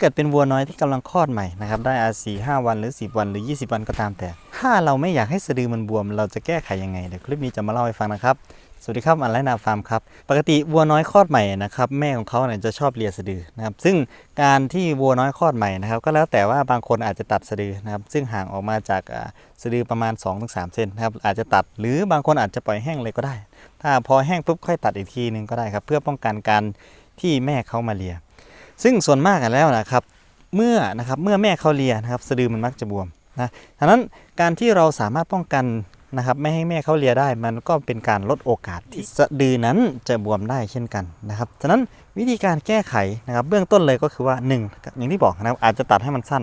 เกิดเป็นวัวน้อยที่กำลังคลอดใหม่นะครับได้อาสี่ห้าวันหรือ 10 วันหรือ 20 วันก็ตามแต่ ถ้าเราไม่อยากให้สะดือมันบวม เราจะแก้ไขยังไงเดี๋ยวคลิปนี้จะมาเล่าให้ฟังนะครับสวัสดีครับอันไลนาฟาร์มครับปกติวัวน้อยคลอดใหม่นะครับแม่ของเขาเนี่ยจะชอบเลียสะดือนะครับซึ่งการที่วัวน้อยคลอดใหม่นะครับก็แล้วแต่ว่าบางคนอาจจะตัดสะดือนะครับซึ่งห่างออกมาจากสะดือประมาณ 2-3เซนนะครับอาจจะตัดหรือบางคนอาจจะปล่อยแห้งเลยก็ได้ ถ้าพอแห้งปุ๊บค่อยตัดอีกทีนึงก็ได้ครับเพื่อป้องกันการที่แม่เขามาเลีย ซึ่งส่วนมากกันแล้วนะครับ เมื่อนะครับเมื่อแม่เขาเลียนะครับสะดือมันมักจะบวมนะฉะนั้นการที่เราสามารถป้องกันนะครับไม่ให้แม่เขาเลียได้มันก็เป็นการลดโอกาสที่สะดือนั้นจะบวมได้เช่นกันนะครับฉะนั้นวิธีการแก้ไขนะครับเบื้องต้นเลยก็คือว่าหนึ่งอย่างที่บอกนะครับอาจจะตัดให้มันสั้น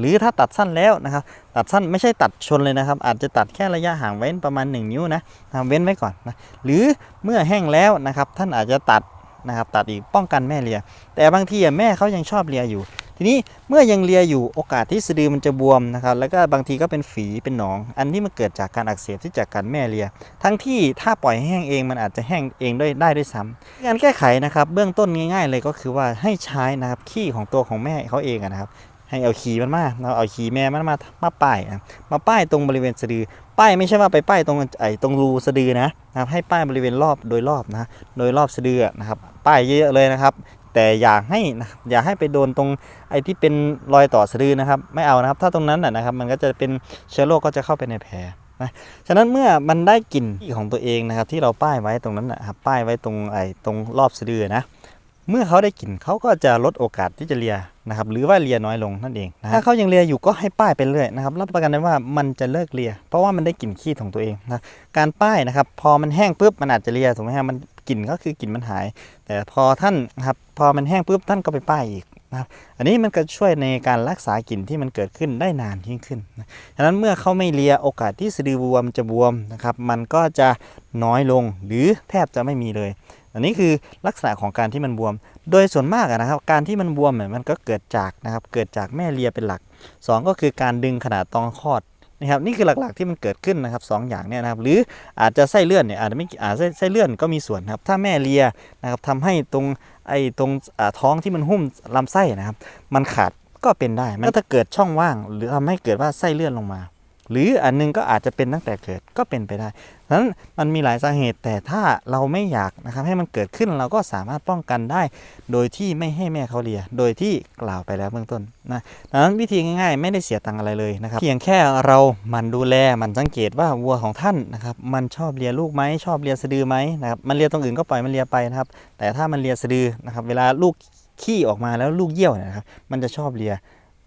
หรือถ้าตัดสั้นแล้วนะครับตัดสั้นไม่ใช่ตัดชนเลยนะครับ อาจจะตัดแค่ระยะห่างไว้นประมาณ 1 นิ้วนะเว้นไว้ก่อนนะหรือเมื่อแห้งแล้วนะครับท่านอาจจะตัด นะครับตัดอีกป้องกันแม่เลีย แต่บางทีแม่เขายังชอบเลียอยู่ ทีนี้เมื่อยังเลียอยู่โอกาสที่สะดือมันจะบวมนะครับแล้วก็บางทีก็เป็นฝีเป็นหนอง อันที่มันเกิดจากการอักเสบที่จากการแม่เลีย ทั้งที่ถ้าปล่อยให้แห้งเองมันอาจจะแห้งเองด้วยได้ด้วยซ้ำการแก้ไขนะครับเบื้องต้นง่าย ๆ เลยก็คือว่าให้ใช้นะครับขี้ของตัวของแม่เขาเองนะครับ ให้เอาขีมันมาเราเอาขีแม่มันมามาป้ายนะมาป้ายตรงบริเวณสะดือ ป้ายไม่ใช่ว่าไปป้ายตรงไอ้ตรงรูสะดือนะนะครับให้ป้ายบริเวณรอบโดยรอบนะโดยรอบสะดือนะครับ ป้ายเยอะๆเลยนะครับ แต่อย่าให้นะอย่าให้ไปโดนตรงไอ้ที่เป็นรอยต่อสะดือนะครับ ไม่เอานะครับ ถ้าตรงนั้นนะนะครับ มันก็จะเป็นเชื้อโรคก็จะเข้าไปในแผลนะฉะนั้นเมื่อมันได้กลิ่นของตัวเองนะครับ ที่เราป้ายไว้ตรงนั้นนะครับป้ายไว้ตรงไอ้ตรงรอบสะดือนะ เมื่อเขาได้กลิ่นเขาก็จะลดโอกาสที่จะเลียนะครับหรือว่าเลียน้อยลงนั่นเองนะถ้าเขายังเลียอยู่ก็ให้ป้ายไปเรื่อยนะครับรับประกันได้ว่ามันจะเลิกเลีย เพราะว่ามันได้กลิ่นขี้ของตัวเองนะการป้ายนะครับพอมันแห้งปุ๊บมันอาจจะเลียถูกไหมฮะมันกลิ่นก็คือกลิ่นมันหาย แต่พอท่านนะครับพอมันแห้งปุ๊บท่านก็ไปป้ายอีกนะครับอันนี้มันก็ช่วยในการรักษากลิ่นที่มันเกิดขึ้นได้นานยิ่งขึ้นนะฉะนั้นเมื่อเขาไม่เลียโอกาสที่สะดือบวมจะบวมนะครับมันก็จะน้อยลงหรือแทบจะไม่มีเลย อันนี้คือลักษณะของการที่มันบวม โดยส่วนมากนะครับ การที่มันบวมเนี่ยมันก็เกิดจากนะครับเกิดจากแม่เลียเป็นหลัก 2 ก็คือการดึงขนาดตอนคลอดนะครับนี่คือหลักๆที่มันเกิดขึ้นนะครับสองอย่างเนี่ยนะครับหรืออาจจะไส้เลื่อนเนี่ยอาจจะไม่อาจจะไส้เลื่อนก็มีส่วนนะครับถ้าแม่เลียนะครับทำให้ตรงไอ้ตรงท้องที่มันหุ้มลำไส้นะครับ มันขาดก็เป็นได้มันก็จะเกิดช่องว่าง หรือทำให้เกิดว่าไส้เลื่อนลงมา หรืออันนึงก็อาจจะเป็นตั้งแต่เกิดก็เป็นไปได้นั้นมันมีหลายสาเหตุแต่ถ้าเราไม่อยากนะครับให้มันเกิดขึ้นเราก็สามารถป้องกันได้ โดยที่ไม่ให้แม่เขาเลีย โดยที่กล่าวไปแล้วเบื้องต้นนะดังนั้นวิธีง่ายๆ ไม่ได้เสียตังอะไรเลยนะครับ เพียงแค่เราหมันดูแลหมันสังเกตว่าวัวของท่านนะครับมันชอบเลียลูกไหมชอบเลียสะดือไหมนะครับมันเลียตรงอื่นก็ปล่อยมันเลียไปนะครับ แต่ถ้ามันเลียสะดือนะครับเวลาลูกขี้ออกมาแล้วลูกเยี่ยวนะครับ มันจะชอบเลีย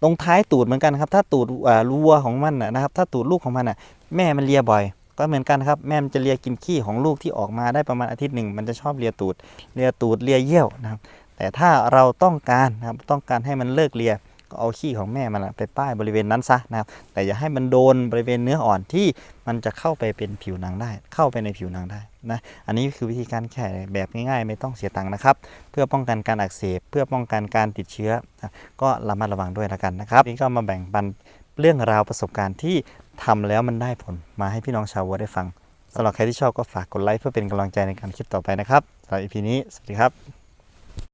ตรงท้ายตูดเหมือนกันครับ ถ้าตูดรัวของมันนะครับ ถ้าตูดลูกของมันแม่มันเลียบ่อย ก็เหมือนกันครับ แม่มันจะเลียกินขี้ของลูกที่ออกมาได้ประมาณอาทิตย์หนึ่งมันจะชอบเลียตูด เลียตูดเลียเยี่ยวนะครับ แต่ถ้าเราต้องการนะครับต้องการให้มันเลิกเลีย ก็เอาขี้ของแม่มันอะไปป้ายบริเวณนั้นซะนะครับ แต่อย่าให้มันโดนบริเวณเนื้ออ่อนที่มันจะเข้าไปเป็นผิวหนังได้ เข้าไปในผิวหนังได้นะอันนี้คือวิธีการแก้แบบง่ายๆ ไม่ต้องเสียตังค์นะครับ เพื่อป้องกันการอักเสบ เพื่อป้องกันการติดเชื้อนะก็ระมัดระวังด้วยละกันนะครับนี่ก็มาแบ่งปันเรื่องราวประสบการณ์ที่ทำแล้วมันได้ผลมาให้พี่น้องชาววัวได้ฟังสำหรับใครที่ชอบก็ฝากกดไลค์เพื่อเป็นกำลังใจในการคลิปต่อไปนะครับสำหรับ EP นี้ สวัสดีครับ